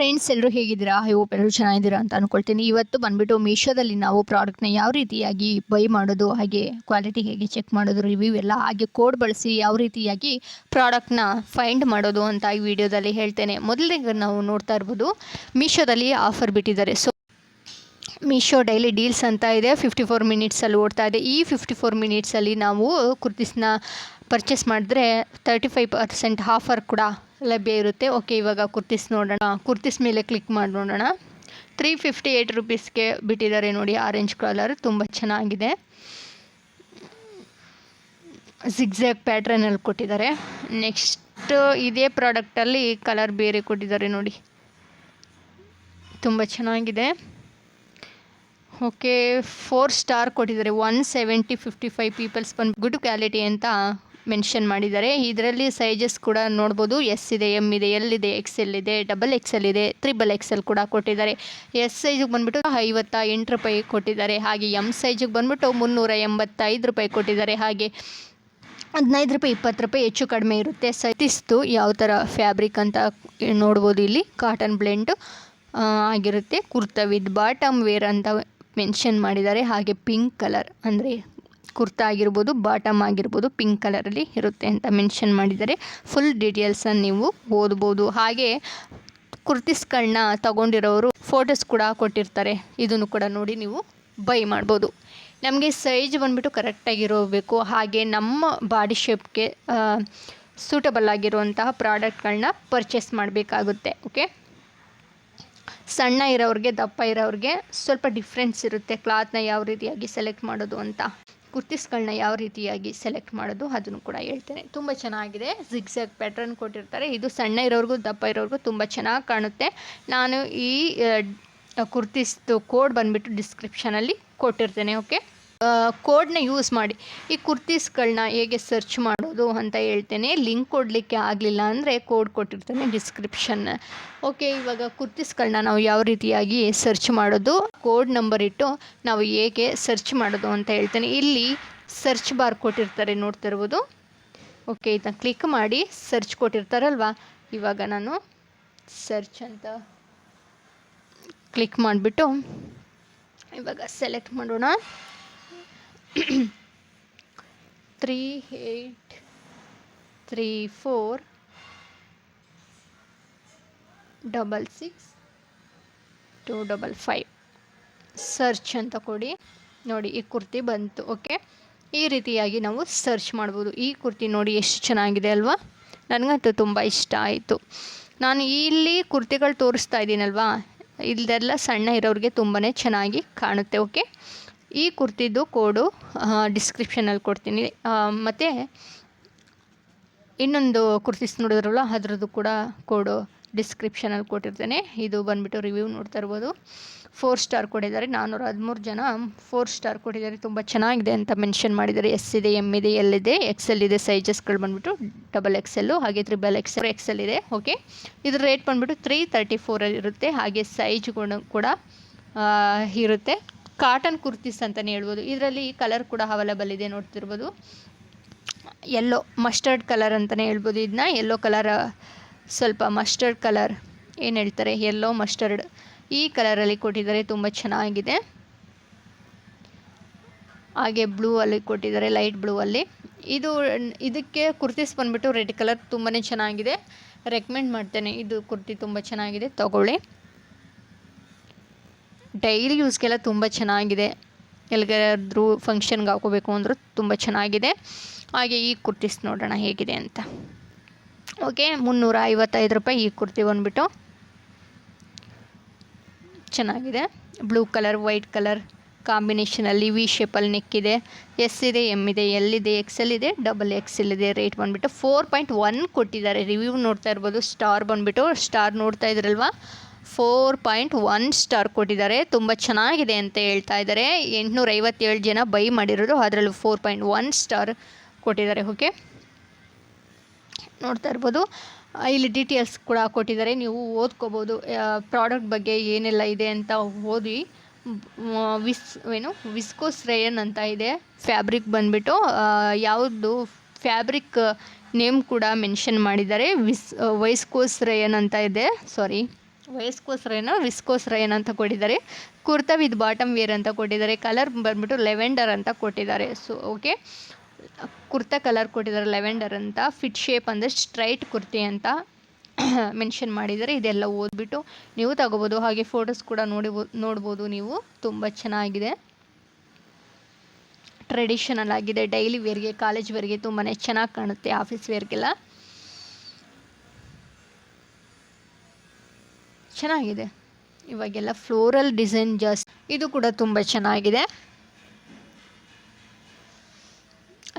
Friends ಎಲ್ಲರೂ ಹೇಗಿದ್ದೀರಾ? I hope ಎಲ್ಲರೂ ಚೆನ್ನಾಗಿದ್ದೀರಾ ಅಂತ ಅಂದ್ಕೊಳ್ತೀನಿ ಇವತ್ತು ಬಂದ್ಬಿಟ್ಟು ಮೀಶೋದಲ್ಲಿ ನಾವು ಪ್ರಾಡಕ್ಟ್ನ ಯಾವ ರೀತಿಯಾಗಿ ಬೈ ಮಾಡೋದು, ಹಾಗೆ ಕ್ವಾಲಿಟಿ ಹೇಗೆ ಚೆಕ್ ಮಾಡೋದು ರಿವ್ಯೂ ಎಲ್ಲ ಹಾಗೆ ಕೋಡ್ ಬಳಸಿ ಯಾವ ರೀತಿಯಾಗಿ ಪ್ರಾಡಕ್ಟ್ನ ಫೈಂಡ್ ಮಾಡೋದು ಅಂತ ಈ ವಿಡಿಯೋದಲ್ಲಿ ಹೇಳ್ತೇನೆ. ಮೊದಲಿಗೆ ನಾವು ನೋಡ್ತಾ ಇರ್ಬೋದು, ಮೀಶೋದಲ್ಲಿ ಆಫರ್ ಬಿಟ್ಟಿದ್ದಾರೆ. ಸೊ ಮೀಶೋ ಡೈಲಿ ಡೀಲ್ಸ್ ಅಂತ ಇದೆ. ಫಿಫ್ಟಿ ಫೋರ್ ಮಿನಿಟ್ಸಲ್ಲಿ ಓಡ್ತಾ ಇದೆ. ಈ ಫಿಫ್ಟಿ ಫೋರ್ ಮಿನಿಟ್ಸಲ್ಲಿ ನಾವು ಕುರ್ತಿಸ್ನ ಪರ್ಚೇಸ್ ಮಾಡಿದ್ರೆ ತರ್ಟಿ ಫೈವ್ ಪರ್ಸೆಂಟ್ ಆಫರ್ ಕೂಡ ಲಭ್ಯ ಇರುತ್ತೆ. ಓಕೆ ಇವಾಗ ಕುರ್ತಿಸ್ ನೋಡೋಣ. ಕುರ್ತಿಸ್ ಮೇಲೆ ಕ್ಲಿಕ್ ಮಾಡಿ ನೋಡೋಣ ತ್ರೀ ಫಿಫ್ಟಿ ಏಯ್ಟ್ ರುಪೀಸ್ಗೆ ಬಿಟ್ಟಿದ್ದಾರೆ ನೋಡಿ ಆರೆಂಜ್ ಕಲರ್ ತುಂಬ ಚೆನ್ನಾಗಿದೆ. ಝಿಗ್ಝಾಗ್ ಪ್ಯಾಟ್ರನಲ್ಲಿ ಕೊಟ್ಟಿದ್ದಾರೆ. ನೆಕ್ಸ್ಟ್ ಇದೇ ಪ್ರಾಡಕ್ಟಲ್ಲಿ ಕಲರ್ ಬೇರೆ ಕೊಟ್ಟಿದ್ದಾರೆ ನೋಡಿ. ತುಂಬ ಚೆನ್ನಾಗಿದೆ. ಓಕೆ ಫೋರ್ ಸ್ಟಾರ್ ಕೊಟ್ಟಿದ್ದಾರೆ. One seventy fifty five peoples ಬಂದು ಗುಡ್ ಕ್ವಾಲಿಟಿ ಅಂತ ಮೆನ್ಷನ್ ಮಾಡಿದ್ದಾರೆ. ಇದರಲ್ಲಿ ಸೈಜಸ್ ಕೂಡ ನೋಡ್ಬೋದು. ಎಸ್ ಇದೆ ಎಂ ಇದೆ ಎಲ್ ಇದೆ ಎಕ್ಸ್ ಎಲ್ ಇದೆ ಡಬಲ್ ಎಕ್ಸ್ ಎಲ್ ಇದೆ ತ್ರಿಬಲ್ ಎಕ್ಸ್ ಎಲ್ ಕೂಡ ಕೊಟ್ಟಿದ್ದಾರೆ. ಎಸ್ ಸೈಜಿಗೆ ಬಂದುಬಿಟ್ಟು ಐವತ್ತ ಎಂಟು ರೂಪಾಯಿ ಕೊಟ್ಟಿದ್ದಾರೆ. ಹಾಗೆ ಎಂ ಸೈಜಿಗೆ ಬಂದುಬಿಟ್ಟು ಮುನ್ನೂರ ಎಂಬತ್ತೈದು ರೂಪಾಯಿ ಕೊಟ್ಟಿದ್ದಾರೆ. ಹಾಗೆ ಹದಿನೈದು ರೂಪಾಯಿ, ಇಪ್ಪತ್ತು ರೂಪಾಯಿ ಹೆಚ್ಚು ಕಡಿಮೆ ಇರುತ್ತೆ. ಸತಿಸ್ತು ಯಾವ ಥರ ಫ್ಯಾಬ್ರಿಕ್ ಅಂತ ನೋಡ್ಬೋದು ಇಲ್ಲಿ. ಕಾಟನ್ ಬ್ಲೆಂಡು ಆಗಿರುತ್ತೆ. ಕುರ್ತಾ ವಿತ್ ಬಾಟಮ್ ವೇರ್ ಅಂತ ಮೆನ್ಷನ್ ಮಾಡಿದ್ದಾರೆ. ಹಾಗೆ ಪಿಂಕ್ ಕಲರ್ ಅಂದರೆ ಕುರ್ತಾ ಆಗಿರ್ಬೋದು ಬಾಟಮ್ ಆಗಿರ್ಬೋದು ಪಿಂಕ್ ಕಲರಲ್ಲಿ ಇರುತ್ತೆ ಅಂತ ಮೆನ್ಷನ್ ಮಾಡಿದ್ದಾರೆ. ಫುಲ್ ಡೀಟೇಲ್ಸನ್ನು ನೀವು ಓದ್ಬೋದು. ಹಾಗೆ ಕುರ್ತಿಸ್ಗಳನ್ನ ತಗೊಂಡಿರೋರು ಫೋಟೋಸ್ ಕೂಡ ಕೊಟ್ಟಿರ್ತಾರೆ. ಇದನ್ನು ಕೂಡ ನೋಡಿ ನೀವು ಬೈ ಮಾಡ್ಬೋದು. ನಮಗೆ ಸೈಜ್ ಬಂದುಬಿಟ್ಟು ಕರೆಕ್ಟಾಗಿರೋಬೇಕು ಹಾಗೆ ನಮ್ಮ ಬಾಡಿ ಶೇಪ್ಗೆ ಸೂಟಬಲ್ ಆಗಿರುವಂತಹ ಪ್ರಾಡಕ್ಟ್ಗಳನ್ನ ಪರ್ಚೇಸ್ ಮಾಡಬೇಕಾಗುತ್ತೆ. ಓಕೆ ಸಣ್ಣ ಇರೋರಿಗೆ ದಪ್ಪ ಇರೋರಿಗೆ ಸ್ವಲ್ಪ ಡಿಫ್ರೆನ್ಸ್ ಇರುತ್ತೆ. ಕ್ಲಾತ್ನ ಯಾವ ರೀತಿಯಾಗಿ ಸೆಲೆಕ್ಟ್ ಮಾಡೋದು ಅಂತ. ಕುರ್ತಿಸ್ಗಳನ್ನ ಯಾವ ರೀತಿಯಾಗಿ ಸೆಲೆಕ್ಟ್ ಮಾಡೋದು ಅದನ್ನು ಕೂಡ ಹೇಳ್ತೇನೆ. ತುಂಬ ಚೆನ್ನಾಗಿದೆ. ಜಿಗ್ಸಾಗ್ ಪ್ಯಾಟ್ರನ್ ಕೊಟ್ಟಿರ್ತಾರೆ. ಇದು ಸಣ್ಣ ಇರೋರಿಗೂ ದಪ್ಪ ಇರೋರಿಗೂ ತುಂಬ ಚೆನ್ನಾಗಿ ಕಾಣುತ್ತೆ. ನಾನು ಈ ಕುರ್ತಿಸ್ದು ಕೋಡ್ ಬಂದುಬಿಟ್ಟು ಡಿಸ್ಕ್ರಿಪ್ಷನಲ್ಲಿ ಕೊಟ್ಟಿರ್ತೇನೆ, ಓಕೆ? ಕೋಡ್ನ ಯೂಸ್ ಮಾಡಿ. ಈ ಕುರ್ತೀಸ್ಗಳನ್ನ ಹೇಗೆ ಸರ್ಚ್ ಮಾಡೋದು ಅಂತ ಹೇಳ್ತೇನೆ. ಲಿಂಕ್ ಕೊಡಲಿಕ್ಕೆ ಆಗಲಿಲ್ಲ ಅಂದರೆ ಕೋಡ್ ಕೊಟ್ಟಿರ್ತೇನೆ ಡಿಸ್ಕ್ರಿಪ್ಷನ್ ಓಕೆ ಇವಾಗ ಕುರ್ತೀಸ್ಗಳನ್ನ ನಾವು ಯಾವ ರೀತಿಯಾಗಿ ಸರ್ಚ್ ಮಾಡೋದು, ಕೋಡ್ ನಂಬರ್ ಇಟ್ಟು ನಾವು ಹೇಗೆ ಸರ್ಚ್ ಮಾಡೋದು ಅಂತ ಹೇಳ್ತೇನೆ. ಇಲ್ಲಿ ಸರ್ಚ್ ಬಾರ್ ಕೊಟ್ಟಿರ್ತಾರೆ ನೋಡ್ತಿರ್ಬೋದು. ಓಕೆ ಇದನ್ನ ಕ್ಲಿಕ್ ಮಾಡಿ ಸರ್ಚ್ ಕೊಟ್ಟಿರ್ತಾರಲ್ವ? ಇವಾಗ ನಾನು ಸರ್ಚ್ ಅಂತ ಕ್ಲಿಕ್ ಮಾಡಿಬಿಟ್ಟು ಇವಾಗ ಸೆಲೆಕ್ಟ್ ಮಾಡೋಣ. Three eight three four double six two double five search ಅಂತ ಕೊಡಿ. ನೋಡಿ, ಈ ಕುರ್ತಿ ಬಂತು ಓಕೆ ಈ ರೀತಿಯಾಗಿ ನಾವು ಸರ್ಚ್ ಮಾಡ್ಬೋದು. ಈ ಕುರ್ತಿ ನೋಡಿ ಎಷ್ಟು ಚೆನ್ನಾಗಿದೆ ಅಲ್ವಾ? ನನಗಂತೂ ತುಂಬ ಇಷ್ಟ ಆಯಿತು. ನಾನು ಇಲ್ಲಿ ಕುರ್ತಿಗಳು ತೋರಿಸ್ತಾ ಇದ್ದೀನಲ್ವಾ? ಇಲ್ದೆಲ್ಲ ಸಣ್ಣ ಇರೋರಿಗೆ ತುಂಬಾ ಚೆನ್ನಾಗಿ ಕಾಣುತ್ತೆ ಓಕೆ ಈ ಕುರ್ತಿದು ಕೋಡು ಡಿಸ್ಕ್ರಿಪ್ಷನಲ್ಲಿ ಕೊಡ್ತೀನಿ. ಮತ್ತು ಇನ್ನೊಂದು ಕುರ್ತಿಸ್ ನೋಡಿದ್ರಲ್ಲ, ಅದರದ್ದು ಕೂಡ ಕೋಡು ಡಿಸ್ಕ್ರಿಪ್ಷನಲ್ಲಿ ಕೊಟ್ಟಿರ್ತೇನೆ. ಇದು ಬಂದುಬಿಟ್ಟು ರಿವ್ಯೂ ನೋಡ್ತಾ ಇರ್ಬೋದು. ಫೋರ್ ಸ್ಟಾರ್ ಕೊಟ್ಟಿದ್ದಾರೆ. ನಾನ್ನೂರ ಹದಿಮೂರು ಜನ ಫೋರ್ ಸ್ಟಾರ್ ಕೊಟ್ಟಿದ್ದಾರೆ. ತುಂಬ ಚೆನ್ನಾಗಿದೆ ಅಂತ ಮೆನ್ಷನ್ ಮಾಡಿದ್ದಾರೆ. ಎಸ್ ಇದೆ ಎಂ ಇದೆ ಎಲ್ ಇದೆ ಎಕ್ಸೆಲ್ ಇದೆ ಸೈಜಸ್ಗಳು ಬಂದುಬಿಟ್ಟು ಡಬಲ್ ಎಕ್ಸೆಲ್ಲು ಹಾಗೆ ತ್ರಿಬಲ್ ಎಕ್ಸೆಲ್ ಎಕ್ಸೆಲ್ ಇದೆ. ಓಕೆ ಇದ್ರ ರೇಟ್ ಬಂದುಬಿಟ್ಟು ತ್ರೀ ತರ್ಟಿ ಫೋರಲ್ಲಿ ಇರುತ್ತೆ ಹಾಗೆ ಸೈಜ್ಗಳು ಕೂಡ ಇರುತ್ತೆ. ಕಾಟನ್ ಕುರ್ತೀಸ್ ಅಂತಲೇ ಹೇಳ್ಬೋದು. ಇದರಲ್ಲಿ ಕಲರ್ ಕೂಡ ಅವೈಲಬಲ್ ಇದೆ ನೋಡ್ತಿರ್ಬೋದು. ಎಲ್ಲೋ ಮಸ್ಟರ್ಡ್ ಕಲರ್ ಅಂತಲೇ ಹೇಳ್ಬೋದು. ಇದನ್ನ ಎಲ್ಲೋ ಕಲರ್ ಸ್ವಲ್ಪ ಮಸ್ಟರ್ಡ್ ಕಲರ್ ಏನು ಹೇಳ್ತಾರೆ? ಎಲ್ಲೋ ಮಸ್ಟರ್ಡ್ ಈ ಕಲರಲ್ಲಿ ಕೊಟ್ಟಿದ್ದಾರೆ. ತುಂಬ ಚೆನ್ನಾಗಿದೆ. ಹಾಗೆ ಬ್ಲೂ ಅಲ್ಲಿ ಕೊಟ್ಟಿದ್ದಾರೆ ಲೈಟ್ ಬ್ಲೂ ಅಲ್ಲಿ. ಇದು, ಇದಕ್ಕೆ ಕುರ್ತೀಸ್ ಬಂದುಬಿಟ್ಟು ರೆಡ್ ಕಲರ್ ತುಂಬಾ ಚೆನ್ನಾಗಿದೆ. ರೆಕಮೆಂಡ್ ಮಾಡ್ತೇನೆ. ಇದು ಕುರ್ತಿ ತುಂಬ ಚೆನ್ನಾಗಿದೆ. ತಗೊಳ್ಳಿ. ಡೈಲಿ ಯೂಸ್ಗೆಲ್ಲ ತುಂಬ ಚೆನ್ನಾಗಿದೆ. ಎಲ್ಲಿಗಾದ್ರೂ ಫಂಕ್ಷನ್ಗೆ ಹಾಕೋಬೇಕು ಅಂದರೂ ತುಂಬ ಚೆನ್ನಾಗಿದೆ. ಹಾಗೆ ಈ ಕುರ್ತೀಸ್ ನೋಡೋಣ ಹೇಗಿದೆ ಅಂತ. ಓಕೆ ಮುನ್ನೂರ ಐವತ್ತೈದು ರೂಪಾಯಿ ಈ ಕುರ್ತಿ ಬಂದುಬಿಟ್ಟು. ಚೆನ್ನಾಗಿದೆ. ಬ್ಲೂ ಕಲರ್, ವೈಟ್ ಕಲರ್ ಕಾಂಬಿನೇಷನಲ್ಲಿ ವಿ ಶೇಪಲ್ಲಿ ನೆಕ್ಕಿದೆ. ಎಸ್ ಇದೆ, ಎಂ ಇದೆ, ಎಲ್ ಇದೆ, ಎಕ್ಸೆಲ್ ಇದೆ, ಡಬಲ್ ಎಕ್ಸೆಲ್ ಇದೆ, ರೇಟ್ ಬಂದುಬಿಟ್ಟು ಫೋರ್ ಪಾಯಿಂಟ್ ಒನ್ ಕೊಟ್ಟಿದ್ದಾರೆ. ರಿವ್ಯೂ ನೋಡ್ತಾ ಇರ್ಬೋದು, ಸ್ಟಾರ್ ಬಂದುಬಿಟ್ಟು ಸ್ಟಾರ್ ನೋಡ್ತಾ ಇದ್ರಲ್ವಾ? ಫೋರ್ ಪಾಯಿಂಟ್ ಒನ್ ಸ್ಟಾರ್ ಕೊಟ್ಟಿದ್ದಾರೆ. ತುಂಬ ಚೆನ್ನಾಗಿದೆ ಅಂತ ಹೇಳ್ತಾ ಇದ್ದಾರೆ. ಎಂಟುನೂರ ಐವತ್ತೇಳು ಜನ ಬೈ ಮಾಡಿರೋದು. ಅದರಲ್ಲೂ ಫೋರ್ ಪಾಯಿಂಟ್ ಒನ್ ಸ್ಟಾರ್ ಕೊಟ್ಟಿದ್ದಾರೆ. ಓಕೆ? ನೋಡ್ತಾ ಇರ್ಬೋದು. ಇಲ್ಲಿ ಡೀಟೇಲ್ಸ್ ಕೂಡ ಕೊಟ್ಟಿದ್ದಾರೆ. ನೀವು ಓದ್ಕೋಬೋದು. ಪ್ರಾಡಕ್ಟ್ ಬಗ್ಗೆ ಏನೆಲ್ಲ ಇದೆ ಅಂತ ಓದಿ. ವಿಸ್, ಏನು? ವಿಸ್ಕೋಸ್ ರೇಯನ್ ಅಂತ ಇದೆ. ಫ್ಯಾಬ್ರಿಕ್ ಬಂದುಬಿಟ್ಟು ಯಾವುದು ಫ್ಯಾಬ್ರಿಕ್ ನೇಮ್ ಕೂಡ ಮೆನ್ಷನ್ ಮಾಡಿದ್ದಾರೆ. ವಿಸ್ ವೈಸ್ಕೋಸ್ ರೇಯನ್ ಅಂತ ಇದೆ. ಸಾರಿ ವಯಸ್ಕೋಸ್ಕರ ಏನೋ ವಿಸ್ಕೋಸ್ಕರ ಅಂತ ಕೊಟ್ಟಿದ್ದಾರೆ? ಕುರ್ತಾ ವಿತ್ ಬಾಟಮ್ ವೇರ್ ಅಂತ ಕೊಟ್ಟಿದ್ದಾರೆ. ಕಲರ್ ಬಂದ್ಬಿಟ್ಟು ಲೆವೆಂಡರ್ ಅಂತ ಕೊಟ್ಟಿದ್ದಾರೆ. ಸೊ ಓಕೆ ಕುರ್ತಾ ಕಲರ್ ಕೊಟ್ಟಿದ್ದಾರೆ. ಲೆವೆಂಡರ್ ಅಂತ. ಫಿಟ್ ಶೇಪ್ ಅಂದರೆ ಸ್ಟ್ರೈಟ್ ಕುರ್ತಿ ಅಂತ ಮೆನ್ಷನ್ ಮಾಡಿದ್ದಾರೆ. ಇದೆಲ್ಲ ಓದ್ಬಿಟ್ಟು ನೀವು ತಗೋಬೋದು. ಹಾಗೆ ಫೋಟೋಸ್ ಕೂಡ ನೋಡಿಬೋ, ನೋಡ್ಬೋದು ನೀವು. ತುಂಬ ಚೆನ್ನಾಗಿದೆ. ಟ್ರೆಡಿಷನಲ್ ಆಗಿದೆ. ಡೈಲಿ ವೇರ್ಗೆ ಕಾಲೇಜ್ ವೇರ್ಗೆ ತುಂಬಾ ಚೆನ್ನಾಗಿ ಕಾಣುತ್ತೆ. ಆಫೀಸ್ ವೇರ್ಗೆಲ್ಲ ಚೆನ್ನಾಗಿದೆ. ಇವಾಗೆಲ್ಲ ಫ್ಲೋರಲ್ ಡಿಸೈನ್ ಜಾಸ್ತಿ ಇದು ಕೂಡ ತುಂಬ ಚೆನ್ನಾಗಿದೆ.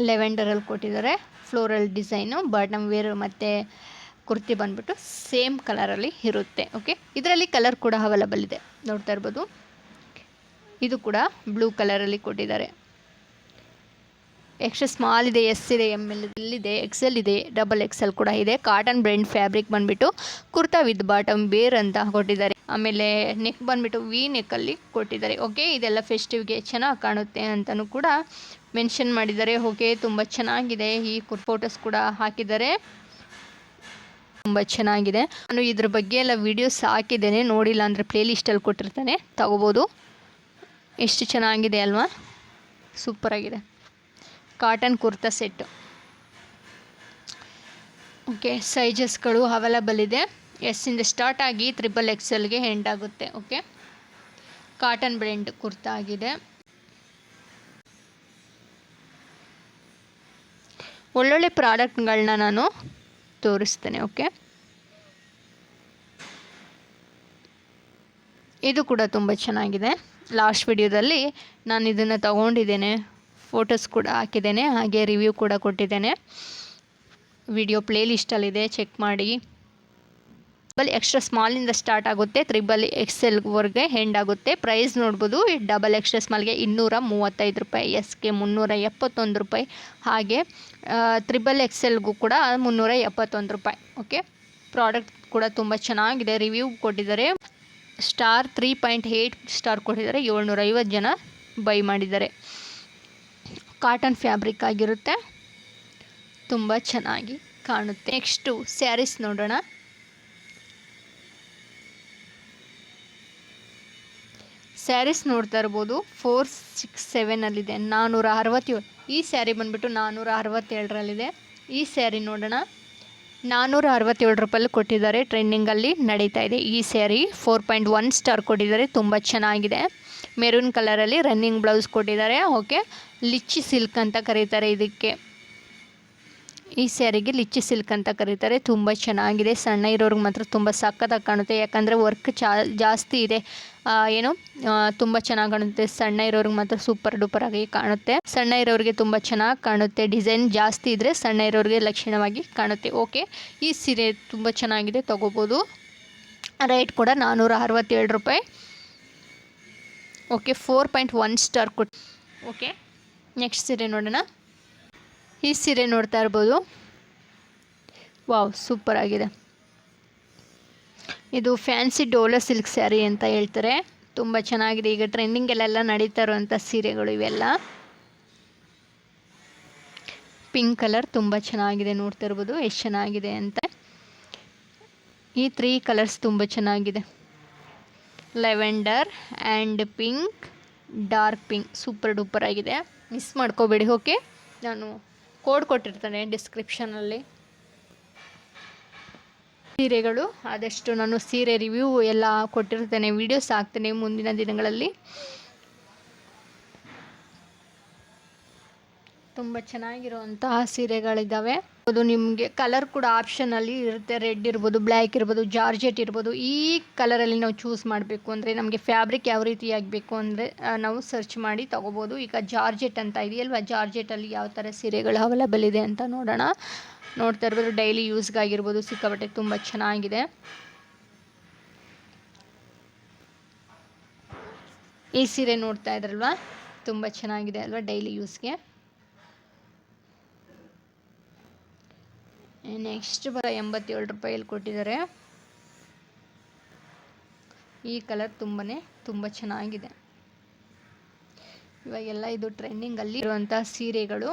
ಲೆವೆಂಡರಲ್ಲಿ ಕೊಟ್ಟಿದ್ದಾರೆ, ಫ್ಲೋರಲ್ ಡಿಸೈನು, ಬಾಟಮ್ ವೇರ್ ಮತ್ತು ಕುರ್ತಿ ಬಂದ್ಬಿಟ್ಟು ಸೇಮ್ ಕಲರಲ್ಲಿ ಇರುತ್ತೆ, ಓಕೆ? ಇದರಲ್ಲಿ ಕಲರ್ ಕೂಡ ಅವೈಲಬಲ್ ಇದೆ, ನೋಡ್ತಾ ಇರ್ಬೋದು. ಇದು ಕೂಡ ಬ್ಲೂ ಕಲರಲ್ಲಿ ಕೊಟ್ಟಿದ್ದಾರೆ. ಎಕ್ಸ್ಟ್ರಾ ಸ್ಮಾಲ್ ಇದೆ ಎಸ್ ಇದೆ ಎಂ ಎಲ್ ಇದೆ ಎಕ್ಸೆಲ್ ಇದೆ ಡಬಲ್ ಎಕ್ಸೆಲ್ ಕೂಡ ಇದೆ. ಕಾಟನ್ ಬ್ರ್ಯಾಂಡ್ ಫ್ಯಾಬ್ರಿಕ್ ಬಂದ್ಬಿಟ್ಟು ಕುರ್ತಾ ವಿತ್ ಬಾಟಮ್ ಬೇರ್ ಅಂತ ಕೊಟ್ಟಿದ್ದಾರೆ. ಆಮೇಲೆ ನೆಕ್ ಬಂದ್ಬಿಟ್ಟು ವಿ ನೆಕ್ಕಲ್ಲಿ ಕೊಟ್ಟಿದ್ದಾರೆ. ಓಕೆ ಇದೆಲ್ಲ ಫೆಸ್ಟಿವ್ಗೆ ಚೆನ್ನಾಗಿ ಕಾಣುತ್ತೆ ಅಂತಲೂ ಕೂಡ ಮೆನ್ಷನ್ ಮಾಡಿದ್ದಾರೆ. ಓಕೆ ತುಂಬ ಚೆನ್ನಾಗಿದೆ. ಈ ಕುರ್ ಫೋಟೋಸ್ ಕೂಡ ಹಾಕಿದ್ದಾರೆ. ತುಂಬ ಚೆನ್ನಾಗಿದೆ. ನಾನು ಇದ್ರ ಬಗ್ಗೆ ಎಲ್ಲ ವೀಡಿಯೋಸ್ ಹಾಕಿದ್ದೇನೆ. ನೋಡಿಲ್ಲ ಅಂದರೆ ಪ್ಲೇಲಿಸ್ಟಲ್ಲಿ ಕೊಟ್ಟಿರ್ತಾನೆ. ತಗೋಬೋದು. ಎಷ್ಟು ಚೆನ್ನಾಗಿದೆ ಅಲ್ವಾ? ಸೂಪರಾಗಿದೆ ಕಾಟನ್ ಕುರ್ತಾ ಸೆಟ್ಟು ಓಕೆ ಸೈಜಸ್ಗಳು ಅವೈಲಬಲ್ ಇದೆ ಎಸ್ಸಿಂದ ಸ್ಟಾರ್ಟ್ ಆಗಿ ತ್ರಿಬಲ್ ಎಕ್ಸೆಲ್ಗೆ ಎಂಡ್ ಆಗುತ್ತೆ ಓಕೆ ಕಾಟನ್ ಬ್ರ್ಯಾಂಡ್ ಕುರ್ತಾ ಆಗಿದೆ ಒಳ್ಳೊಳ್ಳೆ ಪ್ರಾಡಕ್ಟ್ಗಳನ್ನ ನಾನು ತೋರಿಸ್ತೇನೆ ಓಕೆ ಇದು ಕೂಡ ತುಂಬ ಚೆನ್ನಾಗಿದೆ ಲಾಸ್ಟ್ ವಿಡಿಯೋದಲ್ಲಿ ನಾನು ಇದನ್ನು ತಗೊಂಡಿದ್ದೇನೆ ಫೋಟೋಸ್ ಕೂಡ ಹಾಕಿದ್ದೇನೆ, ಹಾಗೆ ರಿವ್ಯೂ ಕೂಡ ಕೊಟ್ಟಿದ್ದೇನೆ. ವಿಡಿಯೋ ಪ್ಲೇ ಲಿಸ್ಟಲ್ಲಿದೆ ಚೆಕ್ ಮಾಡಿ. ಡಬಲ್ ಎಕ್ಸ್ಟ್ರಾ ಸ್ಮಾಲಿಂದ ಸ್ಟಾರ್ಟ್ ಆಗುತ್ತೆ ತ್ರಿಬಲ್ ಎಕ್ಸೆಲ್ವರೆಗೆ ಹೆಂಡ್ ಆಗುತ್ತೆ. ಪ್ರೈಸ್ ನೋಡ್ಬೋದು ಡಬಲ್ ಎಕ್ಸ್ಟ್ರಾ ಸ್ಮಾಲ್ಗೆ ಇನ್ನೂರ ಮೂವತ್ತೈದು ರೂಪಾಯಿ ಎಸ್ಗೆ ಮುನ್ನೂರ ಎಪ್ಪತ್ತೊಂದು ರೂಪಾಯಿ. ಹಾಗೆ ತ್ರಿಬಲ್ ಎಕ್ಸೆಲ್ಗೂ ಕೂಡ ಮುನ್ನೂರ ಎಪ್ಪತ್ತೊಂದು ರೂಪಾಯಿ ಓಕೆ ಪ್ರಾಡಕ್ಟ್ ಕೂಡ ತುಂಬ ಚೆನ್ನಾಗಿದೆ ರಿವ್ಯೂ ಕೊಟ್ಟಿದ್ದಾರೆ. Star three point eight star ಕೊಟ್ಟಿದ್ದಾರೆ ಏಳ್ನೂರ ಐವತ್ತು ಜನ ಬೈ ಮಾಡಿದ್ದಾರೆ. ಕಾಟನ್ ಫ್ಯಾಬ್ರಿಕ್ ಆಗಿರುತ್ತೆ. ತುಂಬ ಚೆನ್ನಾಗಿ ಕಾಣುತ್ತೆ. ನೆಕ್ಸ್ಟು ಸ್ಯಾರೀಸ್ ನೋಡೋಣ. ಸ್ಯಾರೀಸ್ ನೋಡ್ತಾ ಇರ್ಬೋದು. ಫೋರ್ ಸಿಕ್ಸ್ ಸೆವೆನಲ್ಲಿದೆ ನಾನ್ನೂರ ಅರವತ್ತೇಳು ಈ ಸ್ಯಾರಿ ಬಂದುಬಿಟ್ಟು ನಾನ್ನೂರ ಅರವತ್ತೇಳರಲ್ಲಿದೆ ಈ ಸ್ಯಾರಿ ನೋಡೋಣ. ನಾನ್ನೂರ ಅರವತ್ತೇಳು ರೂಪಾಯಲ್ಲಿ ಕೊಟ್ಟಿದ್ದಾರೆ. ಟ್ರೆಂಡಿಂಗಲ್ಲಿ ನಡೀತಾ ಇದೆ. ಈ sari four point one star ಕೊಟ್ಟಿದ್ದಾರೆ. ತುಂಬ ಚೆನ್ನಾಗಿದೆ. ಮೆರೂನ್ ಕಲರಲ್ಲಿ ರನ್ನಿಂಗ್ ಬ್ಲೌಸ್ ಕೊಟ್ಟಿದ್ದಾರೆ. ಓಕೆ ಲಿಚ್ಚಿ ಸಿಲ್ಕ್ ಅಂತ ಕರೀತಾರೆ ಇದಕ್ಕೆ. ಈ ಸ್ಯಾರಿಗೆ ಲಿಚ್ಚಿ ಸಿಲ್ಕ್ ಅಂತ ಕರೀತಾರೆ. ತುಂಬ ಚೆನ್ನಾಗಿದೆ. ಸಣ್ಣ ಇರೋರಿಗೆ ಮಾತ್ರ ತುಂಬ ಸಕ್ಕತ್ತಾಗಿ ಕಾಣುತ್ತೆ. ಯಾಕಂದರೆ ವರ್ಕ್ ಚಾ, ಜಾಸ್ತಿ ಇದೆ. ಏನು? ತುಂಬ ಚೆನ್ನಾಗಿ ಕಾಣುತ್ತೆ. ಸಣ್ಣ ಇರೋರಿಗೆ ಮಾತ್ರ ಸೂಪರ್ ಡೂಪರ್ ಆಗಿ ಕಾಣುತ್ತೆ. ಸಣ್ಣ ಇರೋರಿಗೆ ತುಂಬ ಚೆನ್ನಾಗಿ ಕಾಣುತ್ತೆ. ಡಿಸೈನ್ ಜಾಸ್ತಿ ಇದ್ದರೆ ಸಣ್ಣ ಇರೋರಿಗೆ ಲಕ್ಷಣವಾಗಿ ಕಾಣುತ್ತೆ. ಓಕೆ ಈ ಸೀರೆ ತುಂಬ ಚೆನ್ನಾಗಿದೆ. ತೊಗೋಬೋದು. ರೇಟ್ ಕೂಡ ನಾನ್ನೂರ ಅರವತ್ತೇಳು ರೂಪಾಯಿ. Okay four point one star ಕೊಟ್ಟು ಓಕೆ ನೆಕ್ಸ್ಟ್ ಸೀರೆ ನೋಡೋಣ. ಈ ಸೀರೆ ನೋಡ್ತಾ ಇರ್ಬೋದು. ವಾವ್ ಸೂಪರ್ ಆಗಿದೆ. ಇದು ಫ್ಯಾನ್ಸಿ ಡೋಲೋ ಸಿಲ್ಕ್ ಸ್ಯಾರಿ ಅಂತ ಹೇಳ್ತಾರೆ. ತುಂಬ ಚೆನ್ನಾಗಿದೆ. ಈಗ ಟ್ರೆಂಡಿಂಗಲ್ಲೆಲ್ಲ ನಡೀತಾ ಇರುವಂಥ ಸೀರೆಗಳು ಇವೆಲ್ಲ. ಪಿಂಕ್ ಕಲರ್ ತುಂಬ ಚೆನ್ನಾಗಿದೆ ನೋಡ್ತಾ ಇರ್ಬೋದು. ಎಷ್ಟು ಚೆನ್ನಾಗಿದೆ ಅಂತ. ಈ ತ್ರೀ ಕಲರ್ಸ್ ತುಂಬ ಚೆನ್ನಾಗಿದೆ. Lavender and pink, dark pink, super duper ಆಗಿದೆ. ಮಿಸ್ ಮಾಡ್ಕೋಬೇಡಿ ಓಕೆ ನಾನು ಕೋಡ್ ಕೊಟ್ಟಿರ್ತೇನೆ ಡಿಸ್ಕ್ರಿಪ್ಷನಲ್ಲಿ ಸೀರೆಗಳು, ಆದಷ್ಟು ನಾನು ಸೀರೆ ರಿವ್ಯೂ ಎಲ್ಲ ಕೊಟ್ಟಿರ್ತೇನೆ ವೀಡಿಯೋಸ್ ಹಾಕ್ತೇನೆ ಮುಂದಿನ ದಿನಗಳಲ್ಲಿ. ತುಂಬ ಚೆನ್ನಾಗಿರುವಂತಹ ಸೀರೆಗಳಿದ್ದಾವೆ ಅದು ನಿಮಗೆ ಕಲರ್ ಕೂಡ ಆಪ್ಷನಲ್ಲಿ ಇರುತ್ತೆ. ರೆಡ್ ಇರ್ಬೋದು ಬ್ಲ್ಯಾಕ್ ಇರ್ಬೋದು, ಜಾರ್ಜೆಟ್ ಇರ್ಬೋದು. ಈ ಕಲರಲ್ಲಿ ನಾವು ಚೂಸ್ ಮಾಡಬೇಕು ಅಂದರೆ ನಮಗೆ ಫ್ಯಾಬ್ರಿಕ್ ಯಾವ ರೀತಿ ಆಗಬೇಕು ಅಂದರೆ ನಾವು ಸರ್ಚ್ ಮಾಡಿ ತೊಗೋಬೋದು. ಈಗ ಜಾರ್ಜೆಟ್ ಅಂತ ಇದೆಯಲ್ವ? ಜಾರ್ಜೆಟಲ್ಲಿ ಯಾವ ಥರ ಸೀರೆಗಳು ಅವೈಲಬಲ್ ಇದೆ ಅಂತ ನೋಡೋಣ. ನೋಡ್ತಾ ಇರ್ಬೋದು ಡೈಲಿ ಯೂಸ್ಗಾಗಿರ್ಬೋದು ಸಿಕ್ಕಾಪಟ್ಟೆ ತುಂಬ ಚೆನ್ನಾಗಿದೆ. ಈ ಸೀರೆ ನೋಡ್ತಾ ಇದ್ರಲ್ವಾ? ತುಂಬ ಚೆನ್ನಾಗಿದೆ ಅಲ್ವಾ ಡೈಲಿ ಯೂಸ್ಗೆ ನೆಕ್ಸ್ಟ್ ಬರ ಎಂಬತ್ತೇಳು ರೂಪಾಯಲ್ಲಿ ಕೊಟ್ಟಿದ್ದಾರೆ. ಈ ಕಲರ್ ತುಂಬಾ ತುಂಬ ಚೆನ್ನಾಗಿದೆ. ಇವಾಗೆಲ್ಲ ಇದು ಟ್ರೆಂಡಿಂಗಲ್ಲಿ ಇರುವಂಥ ಸೀರೆಗಳು.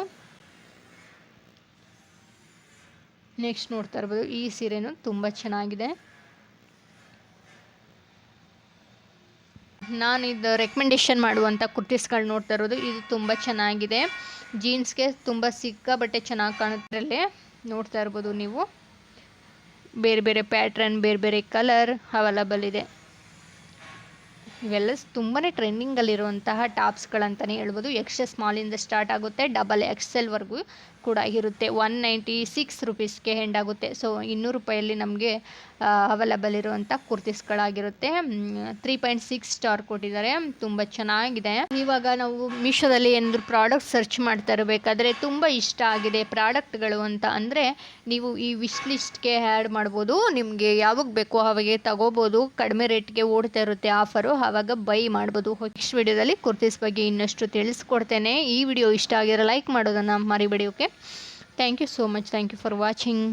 ನೆಕ್ಸ್ಟ್ ನೋಡ್ತಾ ಇರ್ಬೋದು, ಈ ಸೀರೆನೂ ತುಂಬ ಚೆನ್ನಾಗಿದೆ. ನಾನು ಇದು ರೆಕಮೆಂಡೇಷನ್ ಮಾಡುವಂಥ ಕುರ್ತೀಸ್ಗಳು ನೋಡ್ತಾ ಇರೋದು, ಇದು ತುಂಬ ಚೆನ್ನಾಗಿದೆ. ಜೀನ್ಸ್ಗೆ ತುಂಬ ಸಿಕ್ಕಾಬಟ್ಟೆ ಚೆನ್ನಾಗಿ ಕಾಣುತ್ತಲ್ಲೇ ನೋಡ್ತಾ ಇರ್ಬೋದು ನೀವು. ಬೇರೆ ಬೇರೆ ಪ್ಯಾಟ್ರನ್ ಬೇರೆ ಬೇರೆ ಕಲರ್ ಅವೈಲಬಲ್ ಇದೆ. ಇವೆಲ್ಲ ತುಂಬಾ ಟ್ರೆಂಡಿಂಗಲ್ಲಿರುವಂತಹ ಟಾಪ್ಸ್ಗಳಂತಲೇ ಹೇಳ್ಬೋದು. ಎಕ್ಸ್ಟ್ರಾ ಸ್ಮಾಲಿಂದ ಸ್ಟಾರ್ಟ್ ಆಗುತ್ತೆ. ಡಬಲ್ ಎಕ್ಸ್ ಎಲ್ವರೆಗೂ ಕೂಡ ಇರುತ್ತೆ. ಒನ್ ನೈಂಟಿ ಸಿಕ್ಸ್ ರುಪೀಸ್ಗೆ ಎಂಡ್ ಆಗುತ್ತೆ. ಸೊ ಇನ್ನೂರು ರೂಪಾಯಲ್ಲಿ ನಮಗೆ ಅವೈಲಬಲ್ ಇರುವಂಥ ಕುರ್ತೀಸ್ಗಳಾಗಿರುತ್ತೆ. ತ್ರೀ ಪಾಯಿಂಟ್ ಸಿಕ್ಸ್ ಸ್ಟಾರ್ ಕೊಟ್ಟಿದ್ದಾರೆ. ತುಂಬ ಚೆನ್ನಾಗಿದೆ. ಇವಾಗ ನಾವು ಮೀಶೋದಲ್ಲಿ ಏನಾದರೂ ಪ್ರಾಡಕ್ಟ್ ಸರ್ಚ್ ಮಾಡ್ತಾ ಇರಬೇಕಾದ್ರೆ ತುಂಬ ಇಷ್ಟ ಆಗಿದೆ ಪ್ರಾಡಕ್ಟ್ಗಳು ಅಂತ ಅಂದರೆ ನೀವು ಈ ವಿಶ್ ಲಿಸ್ಟ್ಗೆ ಆ್ಯಡ್ ಮಾಡ್ಬೋದು. ನಿಮಗೆ ಯಾವಾಗ ಬೇಕೋ ಅವಾಗೆ ತಗೋಬೋದು. ಕಡಿಮೆ ರೇಟ್ಗೆ ಓಡ್ತಾ ಇರುತ್ತೆ ಆಫರು ಆವಾಗ ಬೈ ಮಾಡ್ಬೋದು. ನೆಕ್ಸ್ಟ್ ವಿಡಿಯೋದಲ್ಲಿ ಕುರ್ತೀಸ್ ಬಗ್ಗೆ ಇನ್ನಷ್ಟು ತಿಳಿಸ್ಕೊಡ್ತೇನೆ. ಈ ವಿಡಿಯೋ ಇಷ್ಟ ಆಗಿರೋ ಲೈಕ್ ಮಾಡೋದನ್ನು ಮರಿಬೇಡಿ okay thank you so much thank you for watching